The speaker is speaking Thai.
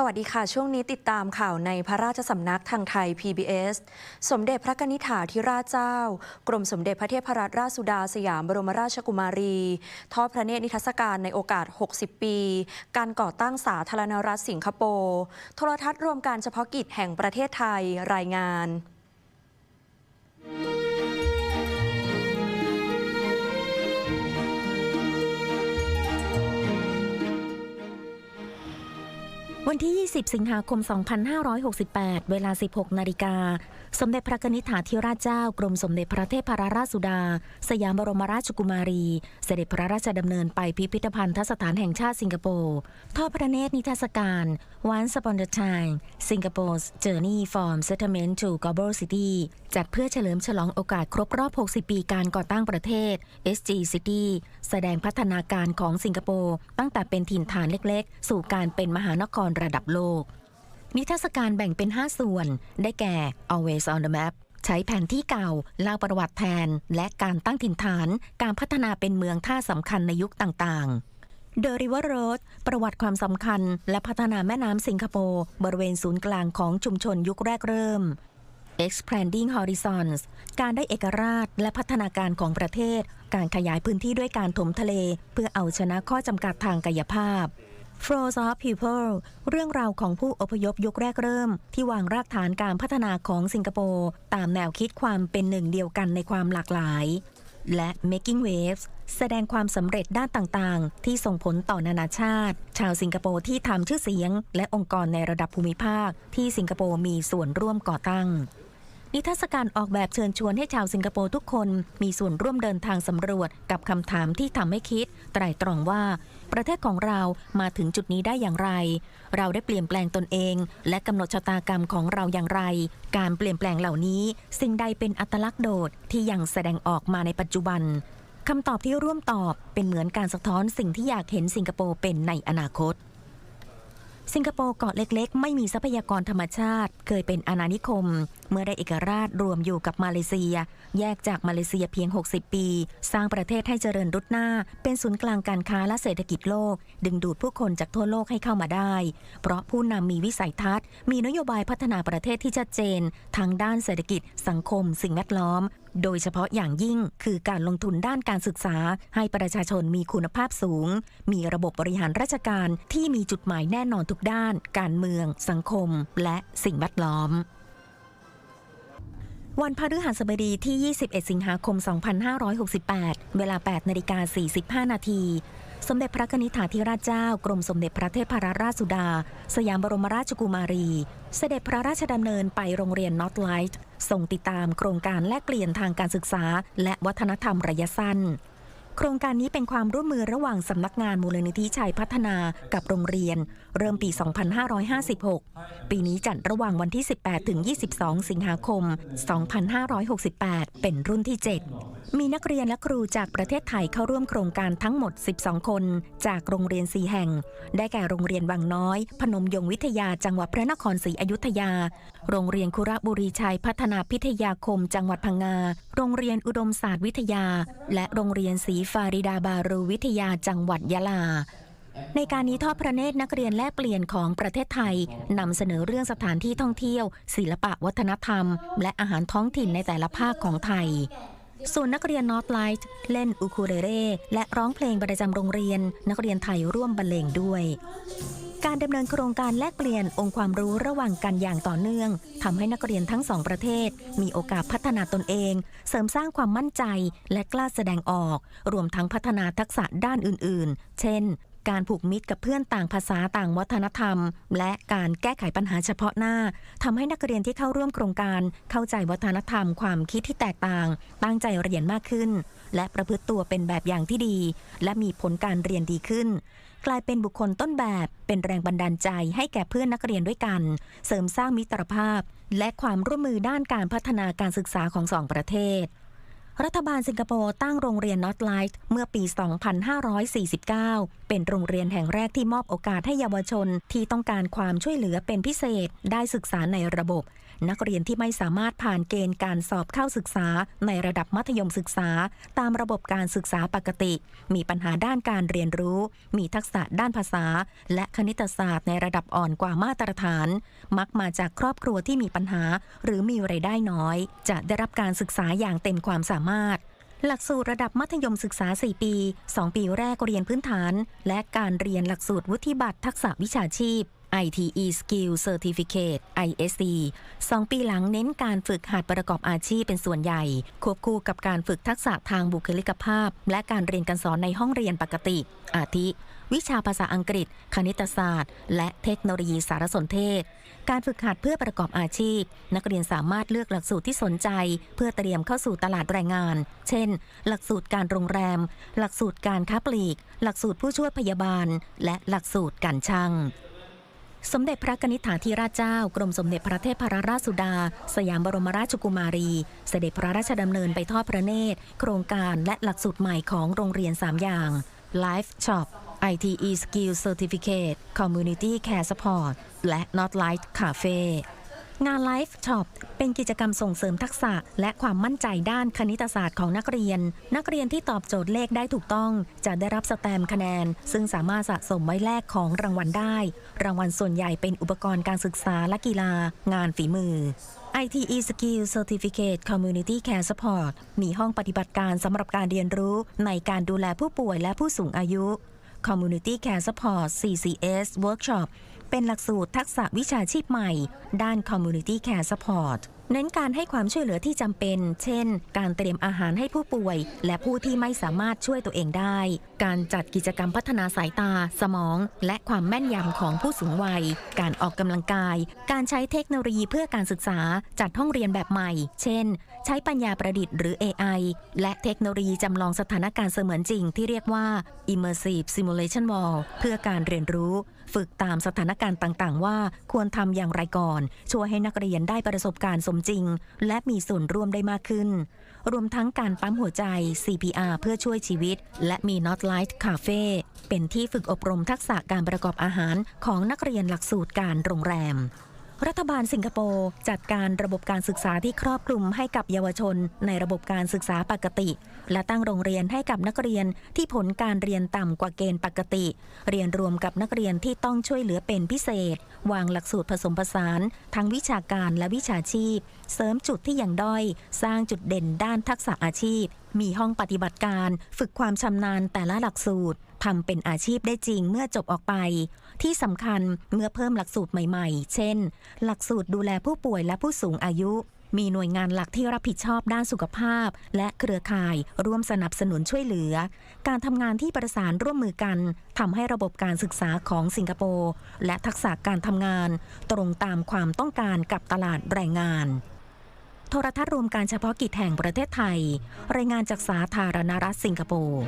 สวัสดีค่ะ ช่วงนี้ติดตามข่าวในพระราชสำนักทางไทย PBS สมเด็จพระกนิษฐาธิราชเจ้า กรมสมเด็จพระเทพรัตนราชสุดาสยามบรมราชกุมารี ทอดพระเนตรนิทรรศการในโอกาส 60 ปี การก่อตั้งสาธารณรัฐสิงคโปร์โทรทัศน์รวมการเฉพาะกิจแห่งประเทศไทยรายงาน วันที่ 20 สิงหาคม 2568 เวลา 16 นาฬิกา สมเด็จพระนิษฐาธิราชเจ้ากรมสมเด็จพระเทพรราชสุดา สยามบรมราชกุมารี เสด็จพระราชดำเนินไปพิพิธภัณฑ์สถานแห่งชาติสิงคโปร์ ทอดพระเนตรนิทรรศการ Once Upon a Time Singapore's Journey from Settlement to Global City จัดเพื่อเฉลิมฉลองโอกาสครบรอบ 60 ปีการก่อตั้งประเทศ SG City แสดงพัฒนาการของสิงคโปร์ตั้งแต่เป็นถิ่นฐานเล็กๆ สู่การเป็นมหานครระดับโลก นิทรรศการแบ่งเป็น 5 ส่วน ได้แก่ Always on the Map ใช้แผนที่เก่าเล่าประวัติแทน และการตั้งถิ่นฐาน การพัฒนาเป็นเมืองท่าสำคัญในยุคต่างๆ The River Road ประวัติความสำคัญ และพัฒนาแม่น้ำสิงคโปร์บริเวณศูนย์กลางของชุมชนยุคแรกเริ่ม Expanding Horizons การได้เอกราชและพัฒนาการของประเทศ การขยายพื้นที่ด้วยการถมทะเล เพื่อเอาชนะข้อจำกัดทางกายภาพ Flows of People เรื่องราวของผู้อพยพยุคแรกเริ่ม ที่วางรากฐานการพัฒนาของสิงคโปร์ ตามแนวคิดความเป็นหนึ่งเดียวกันในความหลากหลาย และ Making Waves แสดงความสำเร็จด้านต่างๆ ที่ส่งผลต่อนานาชาติ ชาวสิงคโปร์ที่ทำชื่อเสียง และองค์กรในระดับภูมิภาค ที่สิงคโปร์มีส่วนร่วมก่อตั้ง นิทรรศการออกแบบเชิญชวนให้ชาวสิงคโปร์ทุกคน มีส่วนร่วมเดินทางสำรวจกับคำถามที่ทำให้คิด ไตร่ตรองว่า ประเทศของเรามาถึงจุดนี้ได้อย่างไร เราได้เปลี่ยนแปลงตนเอง และกำหนดชะตากรรมของเราอย่างไร การเปลี่ยนแปลงเหล่านี้ สิ่งใดเป็นอัตลักษณ์โดดที่ยังแสดงออกมาในปัจจุบันคำตอบที่ร่วมตอบเป็นเหมือนการสะท้อนสิ่งที่อยากเห็นสิงคโปร์เป็นในอนาคต สิงคโปร์เกาะเล็กๆ ไม่มีทรัพยากรธรรมชาติ เคยเป็นอาณานิคม เมื่อได้เอกราชรวมอยู่กับมาเลเซีย แยกจากมาเลเซียเพียง 60 ปี สร้างประเทศให้เจริญรุดหน้า เป็นศูนย์กลางการค้าและเศรษฐกิจโลก ดึงดูดผู้คนจากทั่วโลกให้เข้ามาได้ เพราะผู้นำมีวิสัยทัศน์ มีนโยบายพัฒนาประเทศที่ชัดเจนทั้งด้านเศรษฐกิจ สังคม สิ่งแวดล้อมโดยเฉพาะอย่างยิ่งคือการลงทุนด้านการศึกษา ให้ประชาชนมีคุณภาพสูง มีระบบบริหารราชการที่มีจุดหมายแน่นอนทุกด้าน การเมือง สังคม และสิ่งแวดล้อมวันพฤหัสบดีที่ 21 สิงหาคม 2568 เวลา 8 นาฬิกา 45 นาที สมเด็จพระนิษฐาธิราชเจ้ากรมสมเด็จพระเทพรราชสุดา สยามบรมราชกุมารี เสด็จพระราชดำเนินไปโรงเรียนนอตไลท์ส่งติดตามโครงการแลกเปลี่ยนทางการศึกษา และวัฒนธรรมระยะสั้น โครงการนี้เป็นความร่วมมือระหว่างสำนักงานมูลนิธิชัยพัฒนากับโรงเรียน เริ่มปี 2556 ปีนี้จัดระหว่างวันที่ 18 ถึง 22 สิงหาคม 2568 เป็นรุ่นที่ 7 มีนักเรียนและครูจากประเทศไทยเข้าร่วมโครงการทั้งหมด 12 คน จากโรงเรียน 4 แห่ง ได้แก่โรงเรียนวังน้อย พนมยงวิทยาจังหวัดพระนครศรีอยุธยา โรงเรียนคุระบุรีชัยพัฒนาพิทยาคม จังหวัดพังงา โรงเรียนอุดมศาสตร์วิทยา และโรงเรียนศรีฟาริดาบารูวิทยาจังหวัดยะลาในการนี้ทอดพระเนตรนักเรียนแลกเปลี่ยนของประเทศไทยนำเสนอเรื่องสถานที่ท่องเที่ยว ศิลปะวัฒนธรรม และอาหารท้องถิ่นในแต่ละภาคของไทย ส่วนนักเรียนนอตไลท์เล่นอูคูเลเร่และร้องเพลงประจำโรงเรียน นักเรียนไทยร่วมบรรเลงด้วยการดำเนินโครงการแลกเปลี่ยนองค์ความรู้ระหว่างกันอย่างต่อเนื่องทำให้นักเรียนทั้งสองประเทศ มีโอกาสพัฒนาตนเอง เสริมสร้างความมั่นใจและกล้าแสดงออก รวมทั้งพัฒนาทักษะด้านอื่น ๆ เช่น การผูกมิตรกับเพื่อนต่างภาษาต่างวัฒนธรรม และการแก้ไขปัญหาเฉพาะหน้าทำให้นักเรียนที่เข้าร่วมโครงการเข้าใจวัฒนธรรมความคิดที่แตกต่าง ตั้งใจเรียนมากขึ้น และประพฤติตัวเป็นแบบอย่างที่ดี และมีผลการเรียนดีขึ้น กลายเป็นบุคคลต้นแบบเป็นแรงบันดาลใจให้แก่เพื่อนนักเรียนด้วยกัน เสริมสร้างมิตรภาพ และความร่วมมือด้านการพัฒนาการศึกษาของสองประเทศ รัฐบาลสิงคโปร์ตั้งโรงเรียนนอตไลท์เมื่อปี 2549 เป็นโรงเรียนแห่งแรกที่มอบโอกาสให้เยาวชนที่ต้องการความช่วยเหลือเป็นพิเศษได้ศึกษาในระบบ นักเรียนที่ไม่สามารถผ่านเกณฑ์การสอบเข้าศึกษาในระดับมัธยมศึกษา ตามระบบการศึกษาปกติ มีปัญหาด้านการเรียนรู้ มีทักษะด้านภาษา และคณิตศาสตร์ในระดับอ่อนกว่ามาตรฐาน มักมาจากครอบครัวที่มีปัญหา หรือมีไรายได้น้อย จะได้รับการศึกษาอย่างเต็มความสามารถหลักสูตรระดับมัธยมศึกษา 4 ปี 2 ปีแรกเรียนพื้นฐาน และการเรียนหลักสูตรวุฒิบัตรทักษะวิชาชีพ ITE Skill Certificate ISC 2 ปีหลังเน้นการฝึกหัดประกอบอาชีพเป็นส่วนใหญ่ ควบคู่กับการฝึกทักษะทางบุคลิกภาพ และการเรียนการสอนในห้องเรียนปกติ อาทิ วิชาภาษาอังกฤษ คณิตศาสตร์ และเทคโนโลยีสารสนเทศ การฝึกหัดเพื่อประกอบอาชีพ นักเรียนสามารถเลือกหลักสูตรที่สนใจ เพื่อเตรียมเข้าสู่ตลาดแรงงาน เช่น หลักสูตรการโรงแรม หลักสูตรการค้าปลีก หลักสูตรผู้ช่วยพยาบาล และหลักสูตรการช่าง สมเด็จพระกนิษฐาธิราชเจ้ากรมสมเด็จพระเทพรราชสุดา สยามบรมราชกุมารี เสด็จพระราชดำเนินไปทอดพระเนตร โครงการและหลักสูตรใหม่ของโรงเรียน 3 อย่าง Life Shop ITE Skill Certificate Community Care Support และ Not Light Cafe งาน Life Shop เป็นกิจกรรมส่งเสริมทักษะ และความมั่นใจด้านคณิตศาสตร์ของนักเรียน นักเรียนที่ตอบโจทย์เลขได้ถูกต้อง จะได้รับสแตมคะแนน ซึ่งสามารถสะสมไว้แลกของรางวัลได้ รางวัลส่วนใหญ่เป็นอุปกรณ์การศึกษาและกีฬา งานฝีมือ ITE Skill Certificate Community Care Support มีห้องปฏิบัติการสำหรับการเรียนรู้ในการดูแลผู้ป่วยและผู้สูงอายุ Community Care Support CCS Workshop เป็นหลักสูตรทักษะวิชาชีพใหม่ ด้าน Community Care Support เน้นการให้ความช่วยเหลือที่จำเป็น เช่น การเตรียมอาหารให้ผู้ป่วย และผู้ที่ไม่สามารถช่วยตัวเองได้ การจัดกิจกรรมพัฒนาสายตา สมอง และความแม่นยำของผู้สูงวัย การออกกำลังกาย การใช้เทคโนโลยีเพื่อการศึกษา จัดห้องเรียนแบบใหม่ เช่น ใช้ปัญญาประดิษฐ์หรือ AI และเทคโนโลยีจำลองสถานการณ์เสมือนจริงที่เรียกว่า Immersive Simulation Wall เพื่อการเรียนรู้ ฝึกตามสถานการณ์ต่างๆ ว่าควรทำอย่างไรก่อน ช่วยให้นักเรียนได้ประสบการณ์สมจริง และมีส่วนร่วมได้มากขึ้น รวมทั้งการปั๊มหัวใจ CPR เพื่อช่วยชีวิต และมี Not Light Cafe เป็นที่ฝึกอบรมทักษะการประกอบอาหารของนักเรียนหลักสูตรการโรงแรม รัฐบาลสิงคโปร์จัดการระบบการศึกษาที่ครอบคลุมให้กับเยาวชน ในระบบการศึกษาปกติ และตั้งโรงเรียนให้กับนักเรียนที่ผลการเรียนต่ำกว่าเกณฑ์ปกติ เรียนรวมกับนักเรียนที่ต้องช่วยเหลือเป็นพิเศษ วางหลักสูตรผสมผสาน ทั้งวิชาการและวิชาชีพ เสริมจุดที่ยังด้อย สร้างจุดเด่นด้านทักษะอาชีพมีห้องปฏิบัติการฝึกความชำนาญแต่ละหลักสูตรทำเป็นอาชีพได้จริงเมื่อจบออกไป ที่สำคัญเมื่อเพิ่มหลักสูตรใหม่ๆ เช่น หลักสูตรดูแลผู้ป่วยและผู้สูงอายุ มีหน่วยงานหลักที่รับผิดชอบด้านสุขภาพ และเครือข่าย ร่วมสนับสนุนช่วยเหลือ การทำงานที่ประสานร่วมมือกันทำให้ระบบการศึกษาของสิงคโปร์และทักษะการทำงาน ตรงตามความต้องการกับตลาดแรงงาน โทรทัศน์รวมการเฉพาะกิจแห่งประเทศไทย รายงานจากสาธารณรัฐสิงคโปร์